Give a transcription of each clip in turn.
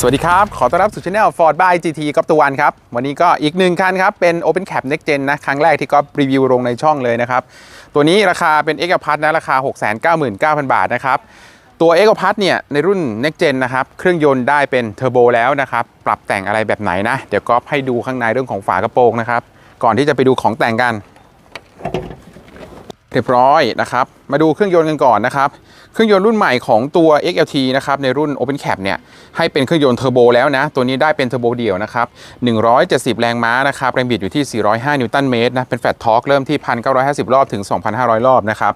สวัสดีครับ ขอต้อนรับสู่ช anel Ford by GT ก๊อฟตะวันครับ วันนี้ก็อีกหนึ่งคันครับ เป็น Open Cap Next Gen นะ ครั้งแรกที่ก๊อฟรีวิวลงในช่องเลยนะครับ ตัวนี้ราคาเป็น X p a s นะราคา 699,000 บาทนะครับ ตัว X p a s เนี่ย ในรุ่น Next Gen นะครับ เครื่องยนต์ได้เป็นเทอร์โบแล้วนะครับ ปรับแต่งอะไรแบบไหนนะ เดี๋ยวก๊อฟให้ดูข้างในเรื่องของฝากระโปรงนะครับ ก่อนที่จะไปดูของแต่งกัน เรียบร้อยนะครับ มาดูเครื่องยนต์กันก่อนนะครับ เครื่องยนต์รุ่นใหม่ของตัว XLT นะครับในรุ่น Open Cap เนี่ยให้เป็นเครื่องยนต์เทอร์โบแล้วนะ ตัวนี้ได้เป็นเทอร์โบเดี่ยวนะครับ 170 แรงม้านะครับแรงบิดอยู่ที่ 405 นิวตันเมตรนะ เป็นแฟลตทอร์กเริ่มที่ 1,950 รอบถึง 2,500 รอบนะครับ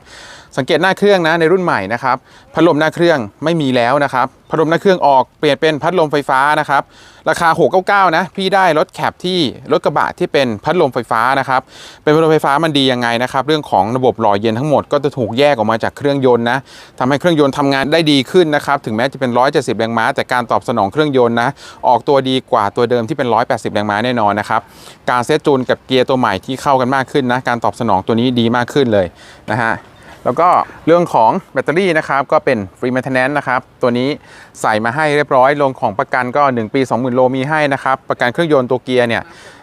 สังเกตหน้าเครื่องนะในรุ่นใหม่นะครับ พัดลมหน้าเครื่องไม่มีแล้วนะครับ พัดลมหน้าเครื่องออกเปลี่ยนเป็นพัดลมไฟฟ้านะครับ ราคา 699 นะ พี่ได้รถแคปที่รถกระบะที่เป็นพัดลมไฟฟ้านะครับ เป็นพัดลมไฟฟ้ามันดียังไงนะครับ เรื่องของระบบหล่อเย็นทั้งหมดก็จะถูกแยแยกออกมาจากเครื่องยนต์นะทำให้เครื่องยนต์ทำงานได้ดีขึ้นนะครับ ถึงแม้จะเป็น 170 แรงม้า แต่การตอบสนองเครื่องยนต์นะ ออกตัวดีกว่าตัวเดิมที่เป็น 180 แรงม้าแน่นอนนะครับ การเซตจูนกับเกียร์ตัวใหม่ที่เข้ากันมากขึ้นนะ การตอบสนองตัวนี้ดีมากขึ้นเลยนะฮะแล้วก็เรื่องของแบตเตอรี่นะครับก็เป็นฟรี m ม i เทนแนนซ์นะครับตัวนี้ใส่มาให้เรียบร้อยลงของประกันก็ 1 ปี 20,000 โลมีให้นะครับประกันเครื่องยนต์ตัวเกียร์เนี่ย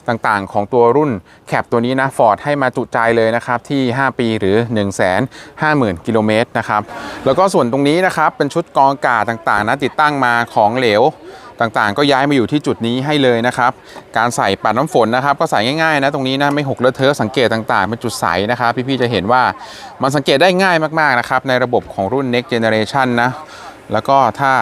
ต่างๆ ของตัวรุ่นแคปตัวนี้นะฟอร์ดให้มาจุใจเลยนะครับที่ 5 ปีหรือ 1 5 0 0 0 0 กิโลเมตรนะครับแล้วก็ส่วนตรงนี้นะครับเป็นชุดกรองอากาศต่างๆนะติดตั้งมาของเหลวต่างๆ ก็ย้ายมาอยู่ที่จุดนี้ให้เลยนะครับ การใส่ปัดน้ำฝนนะครับ ก็ใส่ง่ายๆนะตรงนี้นะไม่หกเลอะเทอะสังเกตต่างๆ เป็นจุดใสนะครับ พี่ๆจะเห็นว่ามันสังเกตได้ง่ายมากๆนะครับในระบบของรุ่น next generation นะ แล้วก็ถ้า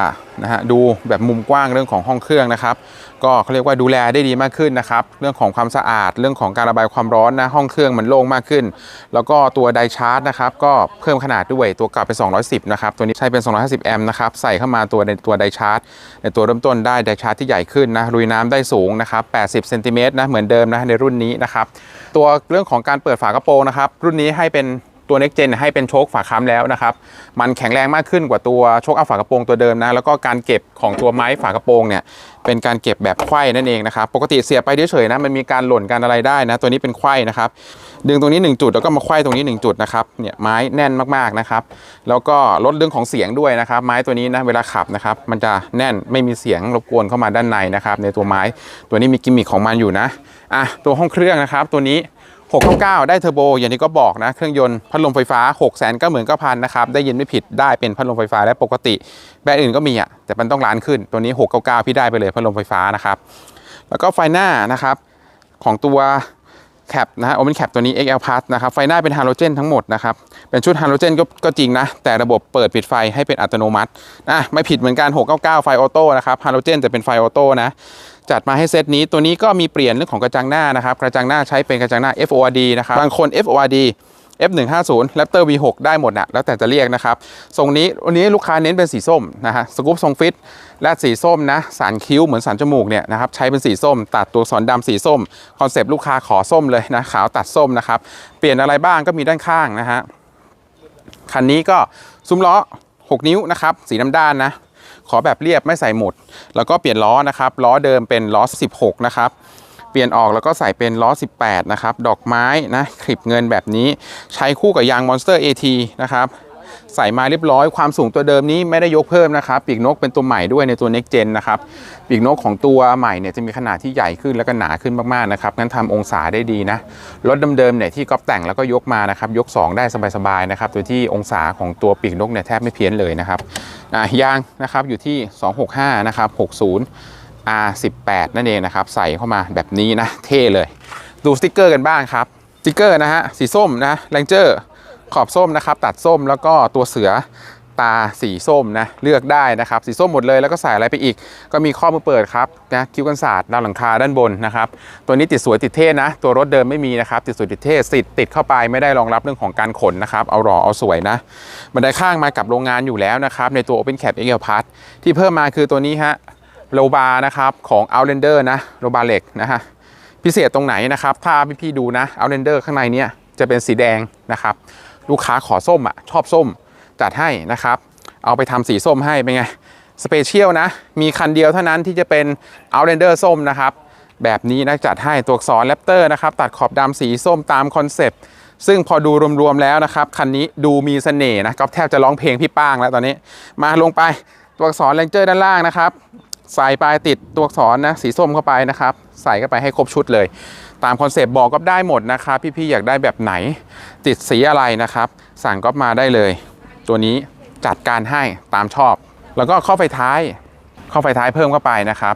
นะฮะดูแบบมุมกว้างเรื่องของห้องเครื่องนะครับ ก็เขาเรียกว่าดูแลได้ดีมากขึ้นนะครับ เรื่องของความสะอาด เรื่องของการระบายความร้อนนะห้องเครื่องมันโล่งมากขึ้น แล้วก็ตัวไดชาร์จนะครับก็เพิ่มขนาดด้วยตัวเก่าเป็น 210 นะครับ ตัวนี้ใช้เป็น 250 แอมป์นะครับ ใส่เข้ามาตัวในตัวไดชาร์จ ในตัวเริ่มต้นได้ไดชาร์จที่ใหญ่ขึ้นนะลุยน้ำได้สูงนะครับ 80 เซนติเมตรนะเหมือนเดิมนะในรุ่นนี้นะครับ ตัวเรื่องของการเปิดฝากระโปรงนะครับรุ่นนี้ให้เป็น ตัว Next Gen ให้เป็นโชคฝาค้ำแล้วนะครับ มันแข็งแรงมากขึ้นกว่าตัวโชคอัพฝากระโปรงตัวเดิมนะ แล้วก็การเก็บของตัวไม้ฝากระโปรงเนี่ย เป็นการเก็บแบบไขว้นั่นเองนะครับ ปกติเสียไปเฉยๆนะ มันมีการหล่นการอะไรได้นะ ตัวนี้เป็นไขว้นะครับ ดึงตรงนี้ 1 จุดแล้วก็มาไขว้ตรงนี้ 1 จุดนะครับ เนี่ยไม้แน่นมากๆนะครับ แล้วก็ลดเรื่องของเสียงด้วยนะครับ ไม้ตัวนี้นะ เวลาขับนะครับ มันจะแน่นไม่มีเสียงรบกวนเข้ามาด้านในนะครับ ในตัวไม้ ตัวนี้มีกิมมิคของมันอยู่นะ อะ ตัวห้องเครื่องนะครับ ตัวนี้ 699 ได้เทอร์โบ อย่างที่ก็บอกนะ เครื่องยนต์พัดลมไฟฟ้า 6 9 9 0 0 0นะครับ ได้ยินไม่ผิดได้เป็นพัดลมไฟฟ้าและปกติ แบรนด์อื่นก็มีอะ แต่มันต้องล้านขึ้น ตัวนี้ 699 พี่ได้ไปเลยพัดลมไฟฟ้านะครับ แล้วก็ไฟหน้านะครับ ของตัว แคปนะฮะโอเปนแคปตัวนี้ XL Plus นะครับ ไฟหน้าเป็นฮาโลเจนทั้งหมดนะครับ เป็นชุดฮาโลเจนก็ก็จริงนะ แต่ระบบเปิดปิดไฟให้เป็นอัตโนมัตินะไม่ผิดเหมือนกัน 699 ไฟออโต้นะครับฮาโลเจนจะเป็นไฟออโต้นะ จัดมาให้เซตนี้ตัวนี้ก็มีเปลี่ยนเรื่องของกระจังหน้านะครับ กระจังหน้าใช้เป็นกระจังหน้า FORD นะครับ บางคน FORD F150 Raptor V6 ได้หมดนะแล้วแต่จะเรียกนะครับทรงนี้วันนี้ลูกค้าเน้นเป็นสีส้มนะฮะสกู๊ปทรงฟิตและสีส้มนะสารคิ้วเหมือนสารจมูกเนี่ยนะครับใช้เป็นสีส้ม ตัดตัวสอนดำสีส้มคอนเซปต์ลูกค้าขอส้มเลยนะขาวตัดส้มนะครับเปลี่ยนอะไรบ้างก็มีด้านข้างนะฮะคันนี้ก็ซุ้มล้อ 6 นิ้วนะครับสีน้ำด้านนะขอแบบเรียบไม่ใส่หมุด แล้วก็เปลี่ยนล้อนะครับล้อเดิมเป็นล้อ 16 นะครับ ปลี่ยนออกแล้วก็ใส่เป็นล้อ 18 นะครับ ดอกไม้นะคลิปเงินแบบนี้ใช้คู่กับยาง Monster AT นะครับใส่มาเรียบร้อยความสูงตัวเดิมนี้ไม่ได้ยกเพิ่มนะครับปีกนกเป็นตัวใหม่ด้วยในตัว Next Gen นะครับปีกนกของตัวใหม่เนี่ยจะมีขนาดที่ใหญ่ขึ้นแล้วก็หนาขึ้นมากๆนะครับงั้นทำองศาได้ดีนะรถเดิมๆเนี่ยที่ก๊อปแต่งแล้วก็ยกมานะครับยก 2 ได้สบายๆนะครับโดยที่องศาของตัวปีกนกเนี่ยแทบไม่เพี้ยนเลยนะครับยางนะครับอยู่ที่ 265 นะครับ 60 R18 นั่นเองนะครับ ใส่เข้ามาแบบนี้นะ เท่เลย ดูสติกเกอร์กันบ้างครับสติกเกอร์นะฮะ สีส้มนะแรงเจอร์ขอบส้มนะครับ ตัดส้มแล้วก็ตัวเสือตาสีส้มนะ เลือกได้นะครับ สีส้มหมดเลยแล้วก็ใส่อะไรไปอีก ก็มีข้อมือเปิดครับนะคิ้วกันศาสตร์ดาวหลังคาด้านบนนะครับ ตัวนี้ติดสวยติดเท่นะ ตัวรถเดิมไม่มีนะครับ ติดสวยติดเท่ติดติดเข้าไปไม่ได้รองรับเรื่องของการขนนะครับ เอาหล่อเอาสวยนะบันไดข้างมากับโรงงานอยู่แล้วนะครับ ในตัว Open Cap XL Plus ที่เพิ่มมาคือตัวนี้ฮะ โลบาร์นะครับของ Outlander นะโลบาเหล็กนะฮะพิเศษตรงไหนนะครับ ถ้าพี่ๆดูนะ Outlander ข้างในเนี้ยจะเป็นสีแดงนะครับ ลูกค้าขอส้มอะชอบส้มจัดให้นะครับ เอาไปทำสีส้มให้เป็นไงสเปเชียลนะ มีคันเดียวเท่านั้นที่จะเป็น Outlander ส้มนะครับ แบบนี้นะจัดให้ตัวอักษรแรปเตอร์นะครับ ตัดขอบดำสีส้มตามคอนเซปต์ซึ่งพอดูรวมๆแล้วนะครับ คันนี้ดูมีเสน่ห์นะก็แทบจะร้องเพลงพี่ป้างแล้วตอนนี้ มาลงไปตัวอักษรแรงเจอร์ด้านล่างนะครับ ใส่ไปติดตัวอักษรนะสีส้มเข้าไปนะครับ ใส่เข้าไปให้ครบชุดเลย ตามคอนเซปต์บอกก็ได้หมดนะครับพี่ๆอยากได้แบบไหน ติดสีอะไรนะครับ สั่งก็มาได้เลย ตัวนี้จัดการให้ตามชอบ แล้วก็ข้อไฟท้ายข้อไฟท้ายเพิ่มเข้าไปนะครับ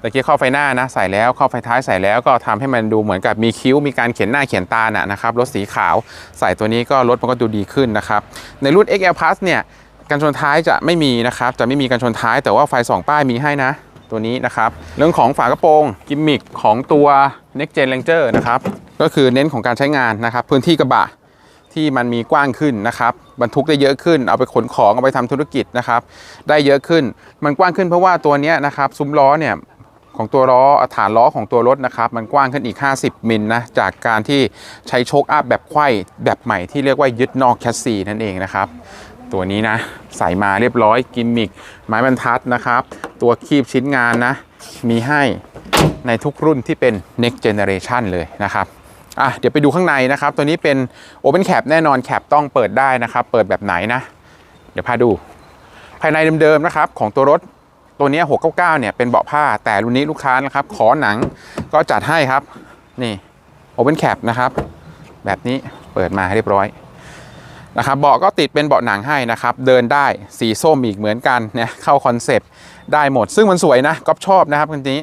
ตะกี้ข้อไฟหน้านะใส่แล้วข้อไฟท้ายใส่แล้วก็ทำให้มันดูเหมือนกับมีคิ้ว มีการเขียนหน้าเขียนตาน่ะนะครับรถสีขาว ใส่ตัวนี้ก็รถมันก็ดูดีขึ้นนะครับ ในรุ่น XL Plus เนี่ย กันชนท้ายจะไม่มีนะครับ จะไม่มีกันชนท้าย แต่ว่าไฟสองป้ายมีให้นะ ตัวนี้นะครับ เรื่องของฝากระโปรงกิมมิคของตัว Next Gen Ranger นะครับ ก็คือเน้นของการใช้งานนะครับ พื้นที่กระบะที่มันมีกว้างขึ้นนะครับบรรทุกได้เยอะขึ้น เอาไปขนของเอาไปทำธุรกิจนะครับ ได้เยอะขึ้น มันกว้างขึ้นเพราะว่าตัวนี้นะครับซุ้มล้อเนี่ยของตัวล้อฐานล้อของตัวรถนะครับ มันกว้างขึ้นอีก 50 มิลนะจากการที่ใช้โชคอัพแบบไขว้แบบใหม่ที่เรียกว่ายึดนอกแคสซีนั่นเองนะครับ ตัวนี้นะ ใส่มาเรียบร้อยกิมมิกไม้บรรทัดนะครับ ตัวคีบชิ้นงานนะ มีให้ในทุกรุ่นที่เป็น next generation เลยนะครับอะเดี๋ยวไปดูข้างในนะครับ ตัวนี้เป็น Open Cap แน่นอนแคปต้องเปิดได้นะครับ เปิดแบบไหนนะ เดี๋ยวพาดู ภายในเดิมๆนะครับ ของตัวรถตัวนี้699เนี่ยเป็นเบาะผ้าแต่รุ่นนี้ลูกค้านะครับ ขอหนังก็จัดให้ครับ นี่ Open Cap นะครับ แบบนี้เปิดมาเรียบร้อย นะครับเบาะก็ติดเป็นเบาะหนังให้นะครับ เดินได้สีส้มอีกเหมือนกันเนี่ยเข้าคอนเซปต์ได้หมด ซึ่งมันสวยนะก๊อฟชอบนะครับคันนี้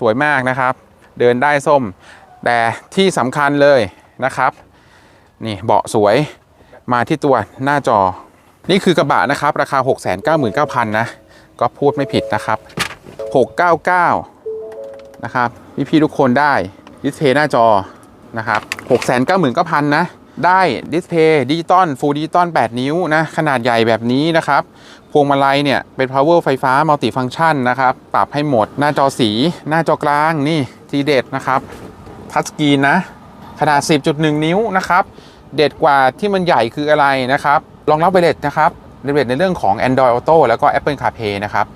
สวยมากนะครับ เดินได้ส้ม แต่ที่สำคัญเลยนะครับ นี่เบาะสวยมาที่ตัวหน้าจอ นี่คือกระบะนะครับ ราคา 699,000นะก็พูดไม่ผิดนะครับ 699นะครับพี่ๆทุกคนได้ดิสเพย์หน้าจอนะครับ699,000นะ ได้ดิสเพย์ดิจิตอลฟูลดิจิตอล8 นิ้วนะ ขนาดใหญ่แบบนี้นะครับ พวงมาลัยเนี่ย เป็น power ไฟฟ้ามัลติฟังชันนะครับ ปรับให้หมด หน้าจอสี หน้าจอกลางนี่ทีเด็ดนะครับ ทัชสกรีนนะ ขนาด 10.1 นิ้วนะครับ เด็ดกว่าที่มันใหญ่คืออะไรนะครับรองรับไวเลสนะครับไวเลสในเรื่องของ Android Auto แล้วก็ Apple CarPlay นะครับ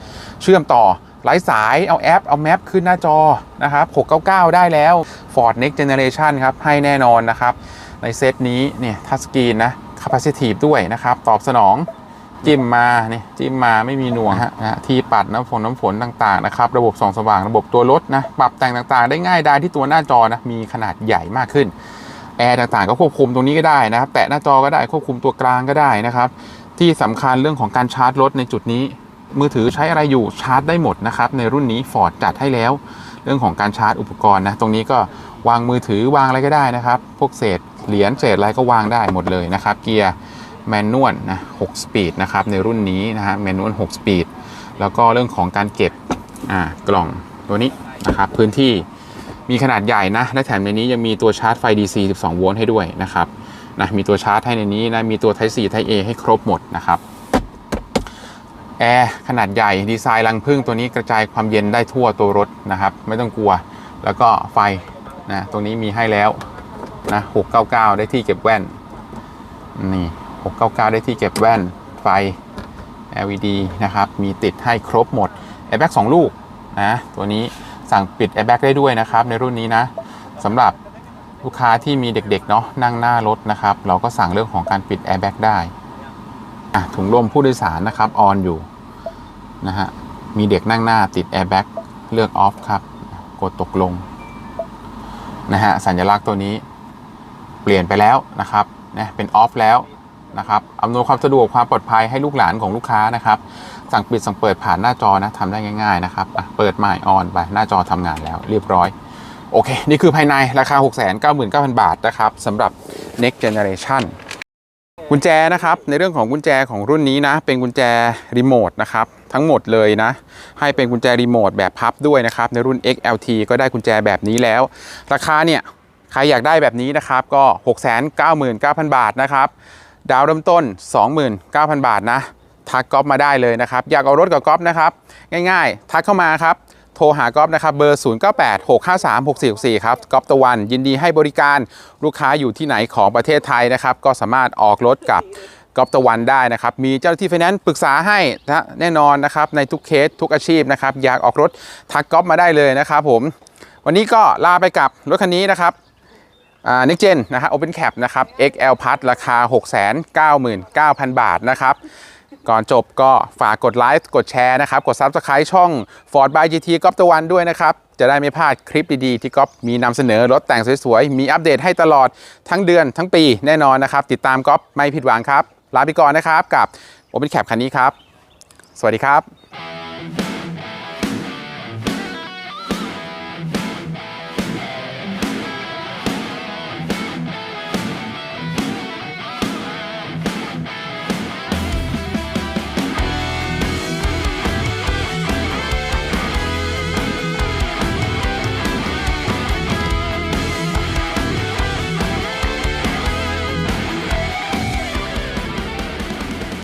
เชื่อมต่อไร้สาย เอาแอป เอาแมปขึ้นหน้าจอนะครับ 699 ได้แล้ว Ford Next Generation ครับ ให้แน่นอนนะครับ ในเซตนี้เนี่ยทัชสกรีนนะ Capacitive ด้วยนะครับ ตอบสนองจิ้มมาเนี่ยจิ้มมาไม่มีหน่วงฮะนะที่ปัดน้ำฝนน้ำฝนต่างๆนะครับ ระบบส่องสว่างระบบตัวรถนะ ปรับแต่งต่างๆ ได้ง่ายได้ที่ตัวหน้าจอนะ มีขนาดใหญ่มากขึ้น แอร์ต่างๆ ก็ควบคุมตรงนี้ก็ได้นะครับ แตะหน้าจอก็ได้ควบคุมตัวกลางก็ได้นะครับ ที่สำคัญเรื่องของการชาร์จรถในจุดนี้ มือถือใช้อะไรอยู่ชาร์จได้หมดนะครับ ในรุ่นนี้ Ford จัดให้แล้ว เรื่องของการชาร์จอุปกรณ์นะ ตรงนี้ก็ วางมือถือวางอะไรก็ได้นะครับ พวกเศษเหรียญเศษอะไรก็วางได้หมดเลยนะครับ เกียร์แมนนวลนะ6สปีดนะครับในรุ่นนี้นะฮะแมนนวล6สปีดแล้วก็เรื่องของการเก็บอ่ากล่องตัวนี้นะครับพื้นที่มีขนาดใหญ่นะและแถมในนี้ยังมีตัวชาร์จไฟ DC 12 โวลต์ให้ด้วยนะครับนะมีตัวชาร์จให้ในนี้นะมีตัว Type C Type A ให้ครบหมดนะครับแอร์ขนาดใหญ่ดีไซน์รังพึ่งตัวนี้กระจายความเย็นได้ทั่วตัวรถนะครับ ไม่ต้องกลัว แล้วก็ไฟ นะตรงนี้มีให้แล้วนะ699 ได้ที่เก็บแว่น นี่ 699 ได้ที่เก็บแว่น ไฟ LED นะครับ มีติดให้ครบหมด airbag 2 ลูกนะ ตัวนี้สั่งปิด airbag ได้ด้วยนะครับ ในรุ่นนี้นะสำหรับลูกค้าที่มีเด็กๆเนาะนั่งหน้ารถนะครับ เราก็สั่งเรื่องของการปิด airbag ได้ถุงลมผู้โดยสารนะครับออนอยู่นะฮะมีเด็กนั่งหน้าติด airbag เลือก off ครับ กดตกลง นะฮะสัญลักษณ์ตัวนี้เปลี่ยนไปแล้วนะครับนะเป็นออฟแล้วนะครับอำนวยความสะดวกความปลอดภัยให้ลูกหลานของลูกค้านะครับ สั่งปิดสั่งเปิดผ่านหน้าจอนะทำได้ง่ายๆนะครับอะเปิดใหม่ออนไปหน้าจอทำงานแล้วเรียบร้อยโอเค นี่คือภายในราคา 699,000 บาทนะครับสำหรับ next generation กุญแจนะครับในเรื่องของกุญแจของรุ่นนี้นะ เป็นกุญแจรีโมทนะครับทั้งหมดเลยนะ ให้เป็นกุญแจรีโมทแบบพับด้วยนะครับในรุ่น XLT ก็ได้กุญแจแบบนี้แล้ว ราคาเนี่ยใครอยากได้แบบนี้นะครับก็ 699,000 บาทนะครับดาวเริ่มต้น 29,000 บาทนะทักก๊อฟมาได้เลยนะครับ อยากเอารถกับก๊อฟนะครับ ง่ายๆ ทักเข้ามาครับ โทรหาก๊อฟนะครับเบอร์ 0986536464 ครับก๊อฟตะวันยินดีให้บริการลูกค้าอยู่ที่ไหนของประเทศไทยนะครับ ก็สามารถออกรถกับก๊อฟตะวันได้นะครับ มีเจ้าหน้าที่ไฟแนนซ์ปรึกษาให้นะแน่นอนนะครับ ในทุกเคสทุกอาชีพนะครับ อยากออกรถทักก๊อฟมาได้เลยนะครับผม วันนี้ก็ลาไปกับรถคันนี้นะครับอ่า Next Gen นะครับ Open Cap นะครับ XL Plus ราคา 699,000 บาทนะครับ ก่อนจบก็ฝากกดไลค์กดแชร์นะครับ กด Subscribe ช่อง Ford by GT ก๊อฟตะวันด้วยนะครับ จะได้ไม่พลาดคลิปดีๆ ที่ก๊อฟมีนำเสนอรถแต่งสวยๆ มีอัปเดตให้ตลอดทั้งเดือนทั้งปีแน่นอนนะครับ ติดตามก๊อฟไม่ผิดหวังครับ ลาไปก่อนนะครับ กับโอเปนแคปคันนี้ครับ สวัสดีครับ